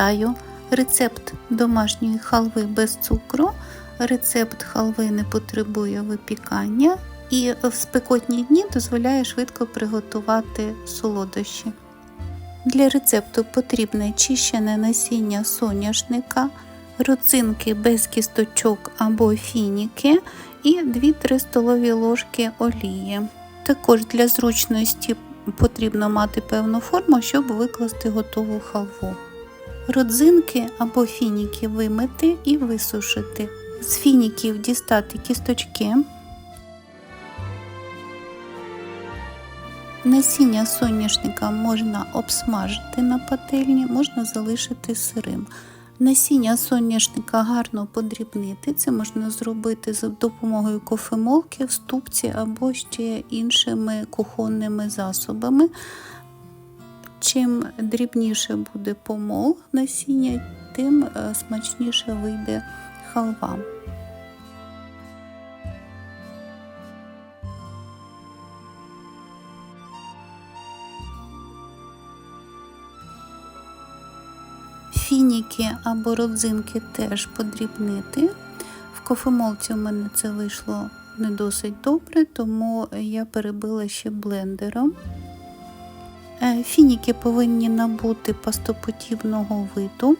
Вітаю! Рецепт домашньої халви без цукру. Рецепт халви не потребує випікання і в спекотні дні дозволяє швидко приготувати солодощі. Для рецепту потрібне чищене насіння соняшника, родзинки без кісточок або фініки і 2-3 столові ложки олії. Також для зручності потрібно мати певну форму, щоб викласти готову халву. Родзинки або фініки вимити і висушити. З фініків дістати кісточки. Насіння соняшника можна обсмажити на пательні, можна залишити сирим. Насіння соняшника гарно подрібнити. Це можна зробити за допомогою кофемолки ступці або ще іншими кухонними засобами. Чим дрібніше буде помол насіння, тим е, смачніше вийде халва. Фініки або родзинки теж подрібнити. В кофемолці у мене це вийшло не досить добре, тому я перебила ще блендером. Е, Фініки повинні набути пастоподібного виду.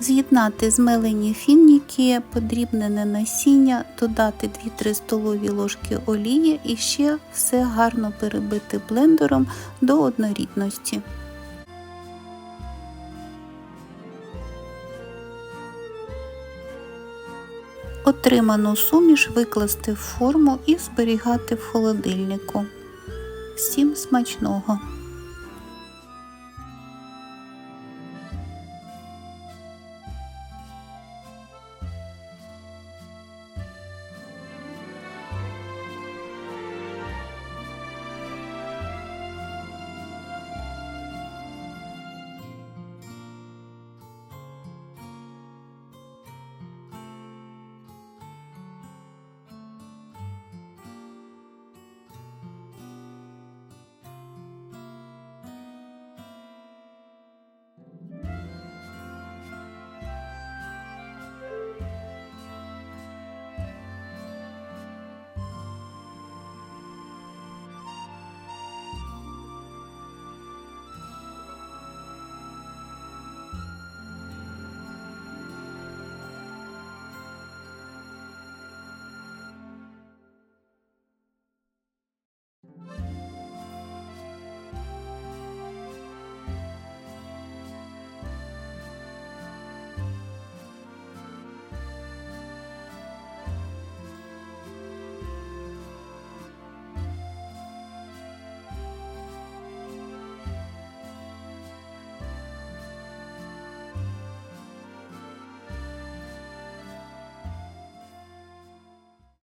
З'єднати змелені фініки, подрібнене насіння, додати 2-3 столові ложки олії і ще все гарно перебити блендером до однорідності. Отриману суміш викласти в форму і зберігати в холодильнику. Всім смачного!